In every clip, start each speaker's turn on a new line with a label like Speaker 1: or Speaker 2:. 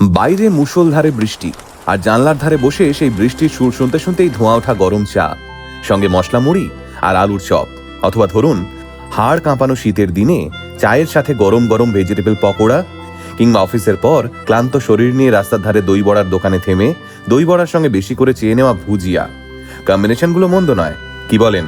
Speaker 1: বাইরে মুষলধারে বৃষ্টি, আর জানলার ধারে বসে সেই বৃষ্টির সুর শুনতে শুনতেই ধোঁয়া ওঠা গরম চা, সঙ্গে মশলা মুড়ি আর আলুর চপ, অথবা ধরুন হাড় কাঁপানো শীতের দিনে চায়ের সাথে গরম গরম ভেজিটেবল পকোড়া, কিংবা অফিসের পর ক্লান্ত শরীর নিয়ে রাস্তার ধারে দই বড়ার দোকানে থেমে দই বড়ার সঙ্গে বেশি করে চেয়ে নেওয়া ভুজিয়া। কম্বিনেশনগুলো মন্দ নয়, কি বলেন?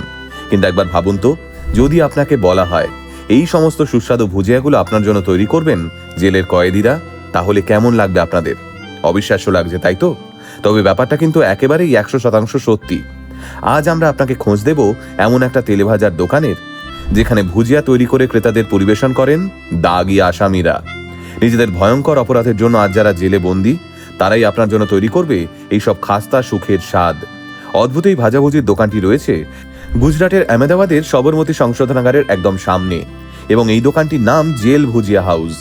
Speaker 1: কিন্তু একবার ভাবুন তো, যদি আপনাকে বলা হয়, এই সমস্ত সুস্বাদু ভুজিয়াগুলো আপনার জন্য তৈরি করবেন জেলের কয়েদিরা তাহলে কেমন লাগবে আপনাদের? অবিশ্বাস্য লাগছে, তাই তো? তবে ব্যাপারটা কিন্তু একেবারেই একশো শতাংশ সত্যি। আজ আমরা আপনাকে খোঁজ দেব এমন একটা তেলেভাজার দোকানের, যেখানে ভুজিয়া তৈরি করে ক্রেতাদের পরিবেশন করেন দাগি আসামিরা। নিজেদের ভয়ঙ্কর অপরাধের জন্য আজ যারা জেলে বন্দী, তারাই আপনার জন্য তৈরি করবে এইসব খাস্তা সুখের স্বাদ। অদ্ভুত এই ভাজাভুজির দোকানটি রয়েছে গুজরাটের আহমেদাবাদের সবরমতী সংশোধনাগারের একদম সামনে এবং এই দোকানটির নাম জেল ভুজিয়া হাউস।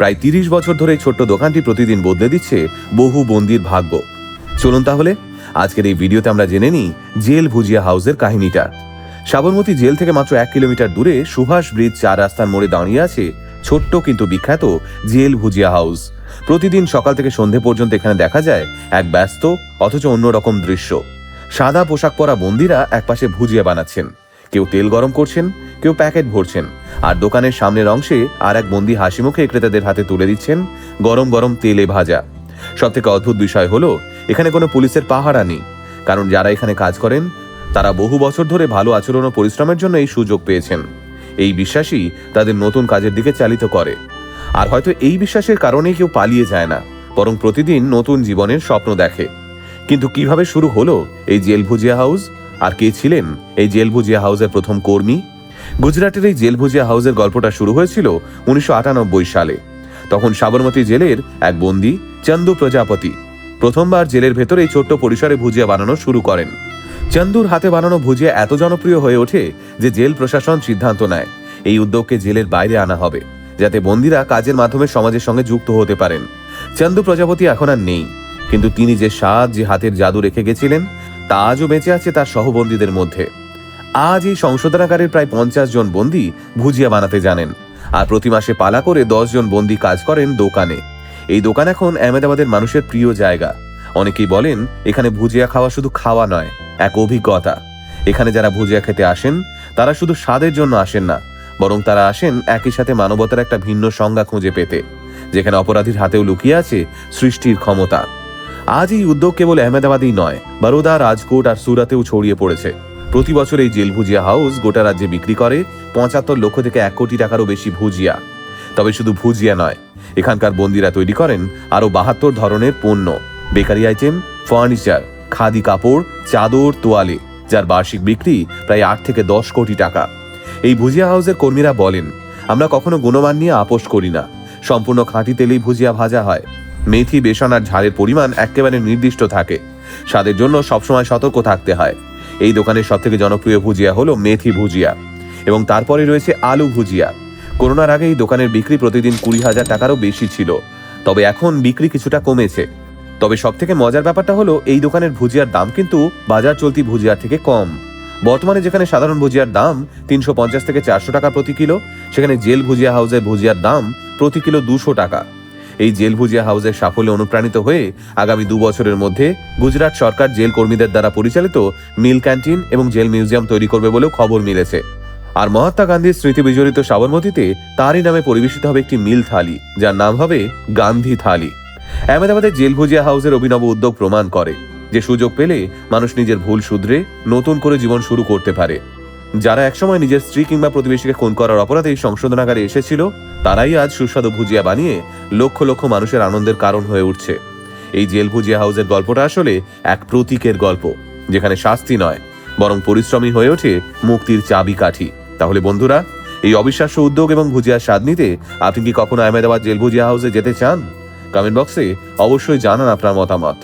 Speaker 1: প্রায় তিরিশ বছর ধরে ছোট্ট দোকানটি প্রতিদিন বদলে দিচ্ছে বহু বন্দির ভাগ্য। চলুন তাহলে, আজকের এই ভিডিওতে আমরা জেনে নিই জেল ভুজিয়া হাউসের কাহিনীটা। সাবরমতী জেল থেকে মাত্র এক কিলোমিটার দূরে সুভাষ ব্রিজ চার রাস্তার মোড়ে দাঁড়িয়ে আছে ছোট্ট কিন্তু বিখ্যাত জেল ভুজিয়া হাউস। প্রতিদিন সকাল থেকে সন্ধে পর্যন্ত এখানে দেখা যায় এক ব্যস্ত, অথচ অন্যরকম দৃশ্য। সাদা পোশাক পরা বন্দিরা একপাশে ভুজিয়া বানাচ্ছেন। কেউ তেল গরম করছেন, কেউ প্যাকেট ভরছেন। আর দোকানের সামনের অংশে আর এক বন্দি হাসি মুখে ক্রেতাদের হাতে তুলে দিচ্ছেন গরম গরম তেলে ভাজা। সব থেকে অদ্ভুত বিষয় হলো, এখানে কোনো পুলিশের পাহারা নেই। কারণ যারা এখানে কাজ করেন, তারা বহু বছর ধরে ভালো আচরণ ও পরিশ্রমের জন্য এই সুযোগ পেয়েছেন। এই বিশ্বাসই তাদের নতুন কাজের দিকে চালিত করে। আর হয়তো এই বিশ্বাসের কারণেই কেউ পালিয়ে যায় না, বরং প্রতিদিন নতুন জীবনের স্বপ্ন দেখে। কিন্তু কীভাবে শুরু হলো এই জেল ভুজিয়া হাউস? আর কে ছিলেন এই জেল ভুজিয়া হাউসের প্রথম কর্মী? গুজরাটের এই জেল ভুজিয়া হাউসের গল্পটা শুরু হয়েছিল উনিশশো আটানব্বই সালে। তখন সাবরমতী জেলের এক বন্দি, চন্দু প্রজাপতি, প্রথমবার জেলের ভেতর এই ছোট্ট পরিসরে ভুজিয়া বানানো শুরু করেন। চন্দুর হাতে বানানো ভুজিয়া এত জনপ্রিয় হয়ে ওঠে যে জেল প্রশাসন সিদ্ধান্ত নেয়, এই উদ্যোগকে জেলের বাইরে আনা হবে, যাতে বন্দিরা কাজের মাধ্যমে সমাজের সঙ্গে যুক্ত হতে পারেন। চন্দু প্রজাপতি এখন আর নেই, কিন্তু তিনি যে স্বাদ, যে হাতের জাদু রেখে গেছিলেন, তা আজও বেঁচে আছে তার সহবন্দীদের মধ্যে। আজ এই সংশোধনাগারের প্রায় পঞ্চাশ জন বন্দী ভুজিয়া বানাতে জানেন। আর প্রতি মাসে পালা করে দশ জন বন্দী কাজ করেন দোকানে। এই দোকান এখন আহমেদাবাদের মানুষের প্রিয় জায়গা। অনেকেই বলেন, এখানে ভুজিয়া খাওয়া শুধু খাওয়া নয়, এক অভিজ্ঞতা। এখানে যারা ভুজিয়া খেতে আসেন, তারা শুধু স্বাদের জন্য আসেন না, বরং তারা আসেন একই সাথে মানবতার একটা ভিন্ন সংজ্ঞা খুঁজে পেতে, যেখানে অপরাধীর হাতেও লুকিয়ে আছে সৃষ্টির ক্ষমতা। আজ এই উদ্যোগ কেবল আহমেদাবাদেই নয়, বারোদা, রাজকোট আর সুরাতেও ছড়িয়ে পড়েছে। প্রতি বছর এই জেল ভুজিয়া হাউস গোটা রাজ্যে বিক্রি করে পঁচাত্তর লক্ষ থেকে এক কোটি টাকারও বেশি ভুজিয়া। তবে শুধু ভুজিয়া নয়, এখানকার বন্দিরা তৈরি করেন আরও বাহাত্তর ধরনের পণ্য। বেকারি আইটেম, ফার্নিচার, খাদি কাপড়, চাদর, তোয়ালে, যার বার্ষিক বিক্রি প্রায় আট থেকে দশ কোটি টাকা। এই ভুজিয়া হাউসের কর্মীরা বলেন, আমরা কখনো গুণমান নিয়ে আপোষ করি না। সম্পূর্ণ খাঁটি তেলেই ভুজিয়া ভাজা হয়। মেথি, বেসন আর ঝালের পরিমাণ একেবারে নির্দিষ্ট থাকে। স্বাদের জন্য সবসময় সতর্ক থাকতে হয়। এই দোকানের সব থেকে জনপ্রিয় ভুজিয়া হলো মেথি ভুজিয়া এবং তারপরে রয়েছে আলু ভুজিয়া। করোনার আগে এই দোকানের বিক্রি প্রতিদিন কুড়ি হাজার টাকারও বেশি ছিল। তবে এখন বিক্রি কিছুটা কমেছে। তবে সব থেকে মজার ব্যাপারটা হলো, এই দোকানের ভুজিয়ার দাম কিন্তু বাজার চলতি ভুজিয়ার থেকে কম। বর্তমানে যেখানে সাধারণ ভুজিয়ার দাম তিনশো পঞ্চাশ থেকে চারশো টাকা প্রতি কিলো, সেখানে জেল ভুজিয়া হাউসের ভুজিয়ার দাম প্রতি কিলো দুশো টাকা। এই জেল ভুজিয়া হাউসের সাফল্যে অনুপ্রাণিত হয়ে আগামী দু বছরের মধ্যে গুজরাট সরকার জেল কর্মীদের দ্বারা পরিচালিত মিল ক্যান্টিন এবং জেল মিউজিয়াম তৈরি করবে বলেও খবর মিলেছে। আর মহাত্মা গান্ধীর স্মৃতি বিজড়িত সাবরমতীতে তারই নামে পরিবেশিত হবে একটি মিল থালি, যার নাম হবে গান্ধী থালি। আহমেদাবাদের জেল ভুজিয়া হাউসের অভিনব উদ্যোগ প্রমাণ করে যে সুযোগ পেলে মানুষ নিজের ভুল শুধরে নতুন করে জীবন শুরু করতে পারে। যারা একসময় নিজের স্ত্রী কিংবা প্রতিবেশীকে খুন করার অপরাধে এই সংশোধনাগারে এসেছিল, তারাই আজ সুস্বাদু ভুজিয়া বানিয়ে লক্ষ লক্ষ মানুষের আনন্দের কারণ হয়ে উঠছে। এই জেল ভুজিয়া হাউসের গল্পটা আসলে এক প্রতীকের গল্প, যেখানে শাস্তি নয়, বরং পরিশ্রমী হয়ে ওঠে মুক্তির চাবিকাঠি তাহলে বন্ধুরা, এই অবিশ্বাস্য উদ্যোগ এবং ভুজিয়ার স্বাদ নিতে আপনি কি কখনো আহমেদাবাদ জেল ভুজিয়া হাউসে যেতে চান? কমেন্ট বক্সে অবশ্যই জানান আপনার মতামত।